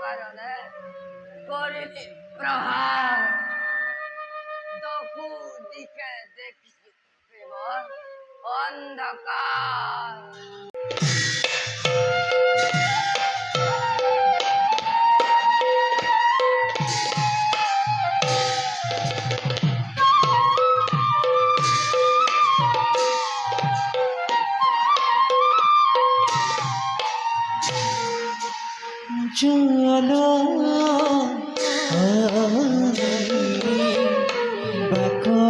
কারণে করিনি প্রহার। তবু দিকে দেখি অন্ধকার। চলো বাঁকা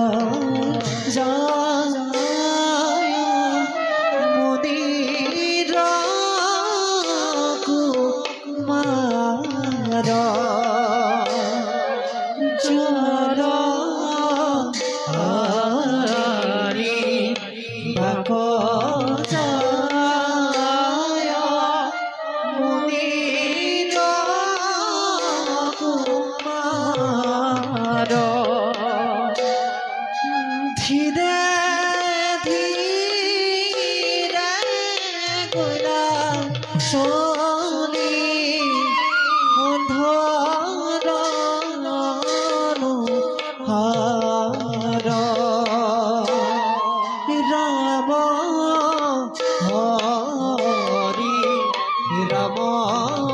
啊。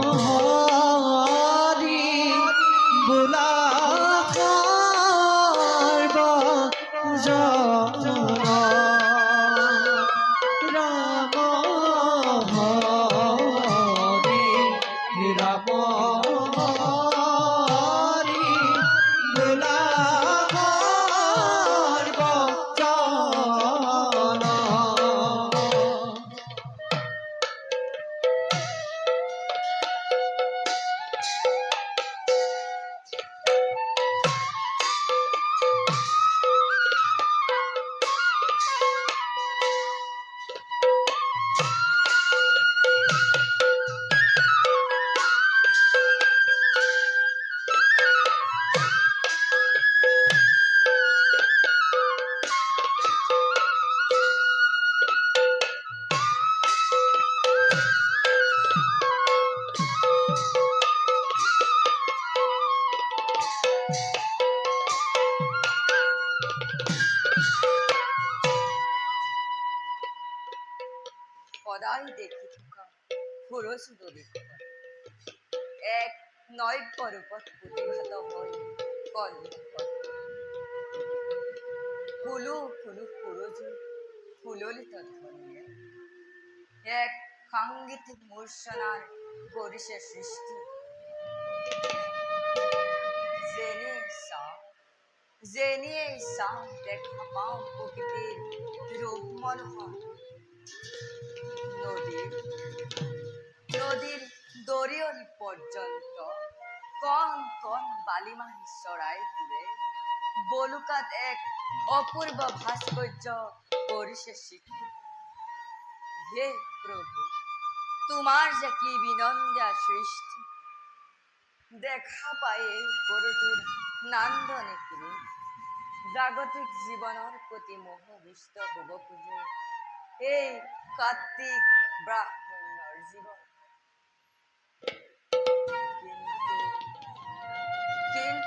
সুৰসুদ এক নৈব্য ৰূপত প্ৰতিভাত হৈ কলমুখত ফুলো ফুলো সুৰজু ফুললিত ধ্বনিয়ে এক সাংগীতিক মূৰ্ছনাৰ কৰিছে সৃষ্টি যেনে চাওঁ যেনিয়ে চাওঁ দেখা পাওঁ মনোহৰ নদীর নদীর দরিয়নি পর্যন্ত। কন কন বালিমাহি চৰাই পুৰে বলুকাত এক অপূৰ্ব ভাস্কৰ্য কৰিছে সৃষ্টি হে প্ৰভু তোমাৰ যে কি বিনন্দা সৃষ্টি। দেখা পায়ে গৰুটোৰ নান্দনিক ৰূপ জাগতিক জীৱনৰ প্ৰতি মোহবিষ্ট হ'ব খোজে এই কার্তিক ব্রাহ্মণর জীবন।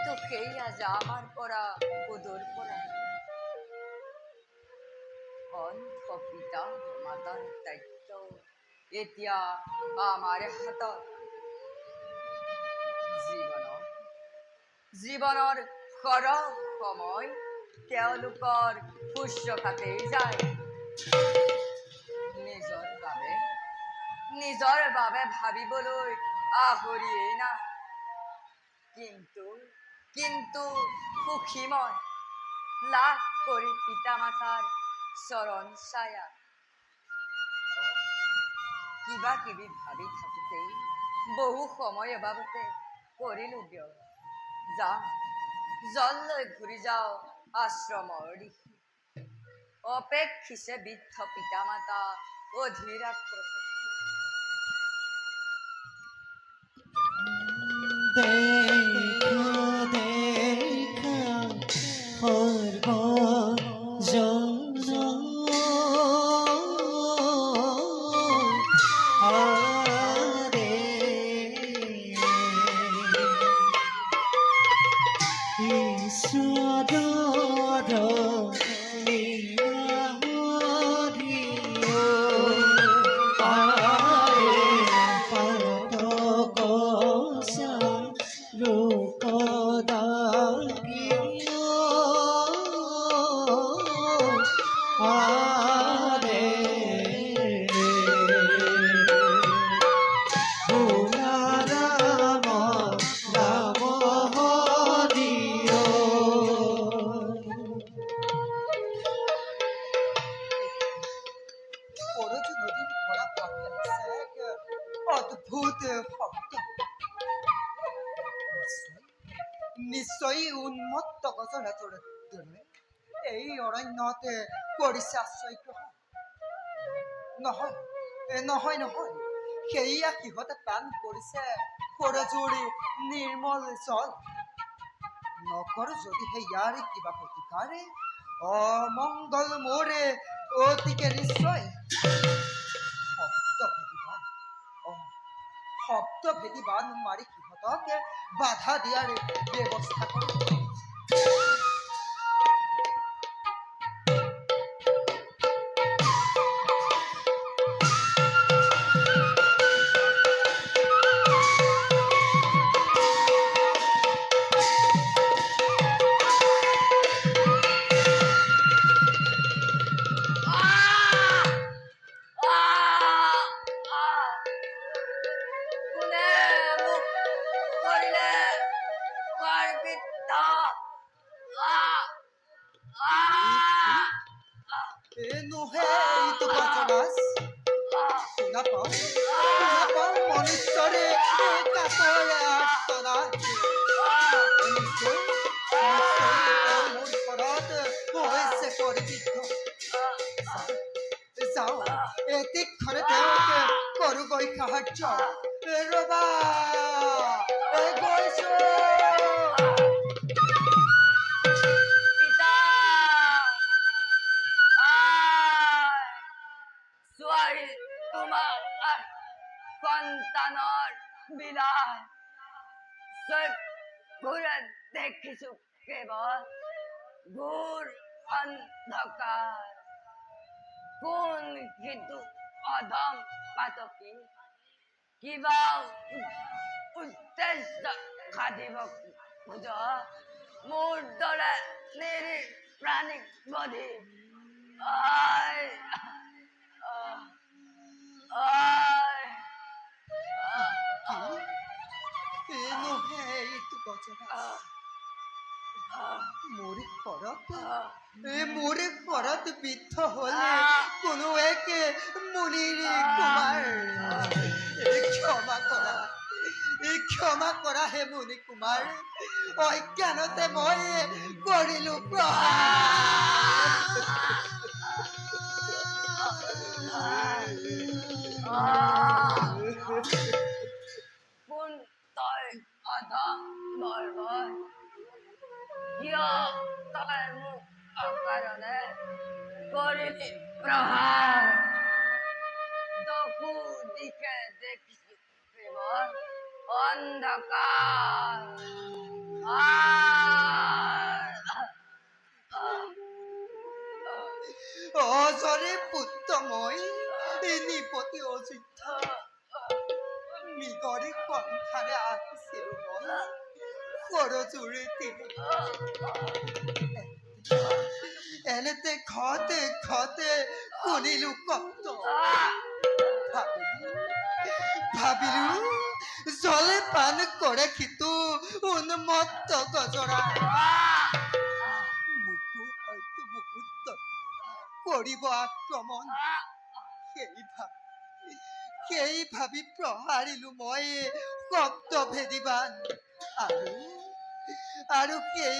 কিন্তু সেই আজ আমার পরা ওদর পরা অন্ধ পিতা মাতাৰ দায়িত্ব, এতিয়া আমাৰ হাতত। জীৱনৰ জীৱনৰ সৰহ সময় তেওঁলোকৰ শুশ্ৰূষাতেই যায়। নিজৰ বাবে নিজৰ বাবে ভাবিবলৈ আহৰিয়েই না। কিন্তু কিন্তু সুখী মই লাভ কৰি পিতা মাতাৰ চৰণ ছায়া। কিবা কিবি ভাবি থাকোঁতেই বহু সময় অবাবতে কৰিলোঁ দিয়ক যাওঁ জললৈ ঘূৰি যাওঁ আশ্ৰমৰ দিশে অপেক্ষিছে বৃদ্ধ পিতামাতা অধীর আগ্রহে দেখা সর্বজন নহয় নহয়। সেয়া সিহঁতে পান কৰিছে? সৰজুৰি নিৰ্মল জল নকৰ যদিহে ইয়াৰে কিবা প্ৰতিকাৰে অমংগল মোৰে, অতিকে নিশ্চয়। শব্দ ভেদিবান শব্দ ভেদিবান মাৰি সিহঁতকে বাধা দিয়াৰ ব্যৱস্থা কৰে কাষৰে আৰ্তনাদ নিশ্চয় নিশ্চয় তেওঁ মোৰ ওপৰত হৈছে গৰ্বিত যাওঁ এতিক্ষণে তেওঁক কৰোগৈ সাহায্য এ ৰবা এ গৈছো ছোৱালী তোমাৰ সন্তানৰ বিলাস। চকুৰে দেখিছো কেৱল ঘোৰ অন্ধকাৰ কোন কিন্তু অধম পাতকী? কিবা উদ্দেশ্য সাধিব খোজ মোৰ দৰে নিৰি প্ৰাণীক বধি? মোৰ ঘৰত এ বৃদ্ধ হলে কোনো এক মুনিৰ কুমাৰ ক্ষমা এ ক্ষমা কৰা হে মুনি কুমাৰ অজ্ঞানতে মই কৰিলো কোন মোক অকাৰণে কৰিলি প্ৰহাৰ চকু দিশে দেখিছো কেৱল অন্ধকাৰ আই! অজৰে পুত্ৰ মই এ নিপতি অযোধ্যা নিগৰি সন্থানে আহিছিলো মই সৰজুৰি তিনি এনেতে ঘতে ঘতে শুনিলো শব্দ ভাবিলো, জলে পান কৰে সিটো উন্মত্ত গজৰা মোকো হয়তো মুহূৰ্ত কৰিব আক্ৰমণ সেই ভাবি সেই ভাবি প্ৰহাৰিলো মই শব্দ ভেদিবান। আৰু আৰু সেই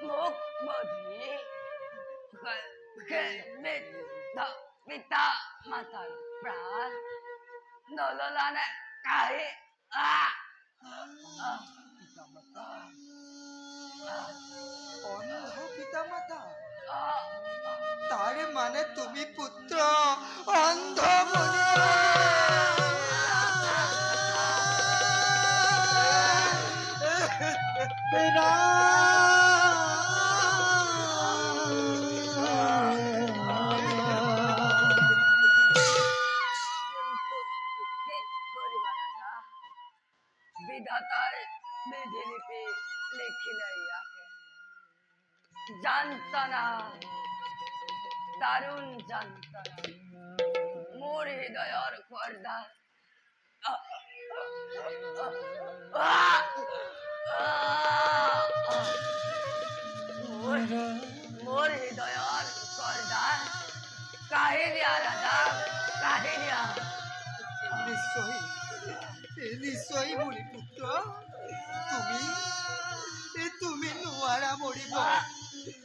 মুখ বধি পিতা মাতার প্রাণ নললানে কাহি আহ পিতামাতা অন্ধ পিতামাতা তাৰে মানে তুমি পুত্ৰ অন্ধ মুনি কিন্তু কি দারুণ যন্ত্রণা। মোর হৃদয়র পর্দা মোর হৃদয়র পর্দা কাহে দিয়া রাজা কাহে নিশ্চয় এ নিশ্চয় মুনি পুত্ৰ তুমি তুমি নোৱাৰা মৰিব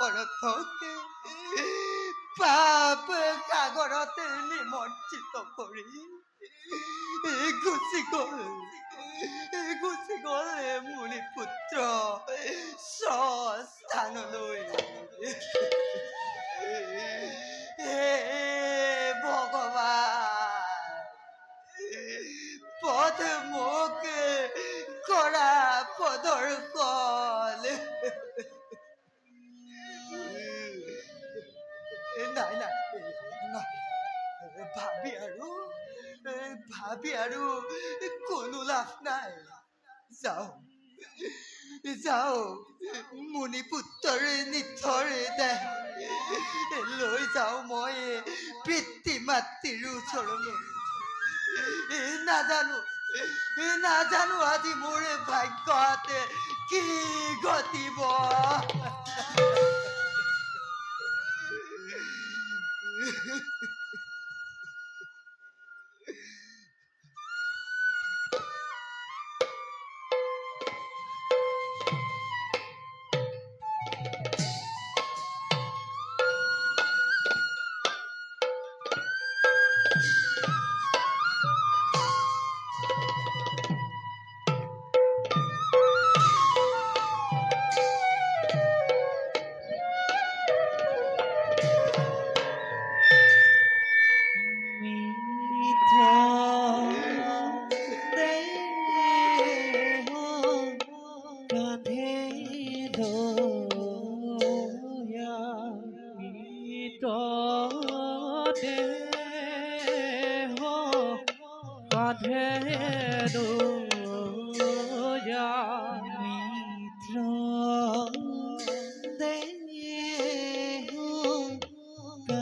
অৰথকে পাপ সাগৰতে নিমজ্জিত কৰি গুচি গ'ল গুচি গ'ল মুনি পুত্ৰ স্বস্থানলৈ হে ভগৱান পদ মোক কৰা প্ৰদৰ্শন ভাবি আৰু কোনো লাভ নাই। যাওঁ যাওঁ মুনি পুত্ৰৰ নিথৰ দেহ, লৈ যাওঁ মই পিতৃ মাতৃৰ ওচৰলৈ নাজানো নাজানো আজি মোৰ ভাগ্যত কি ঘটিব। কাঁধে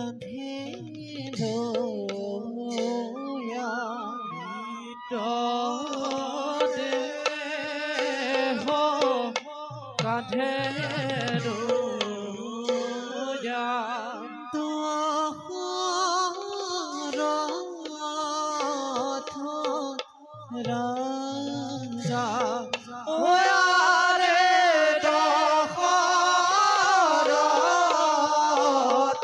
around here.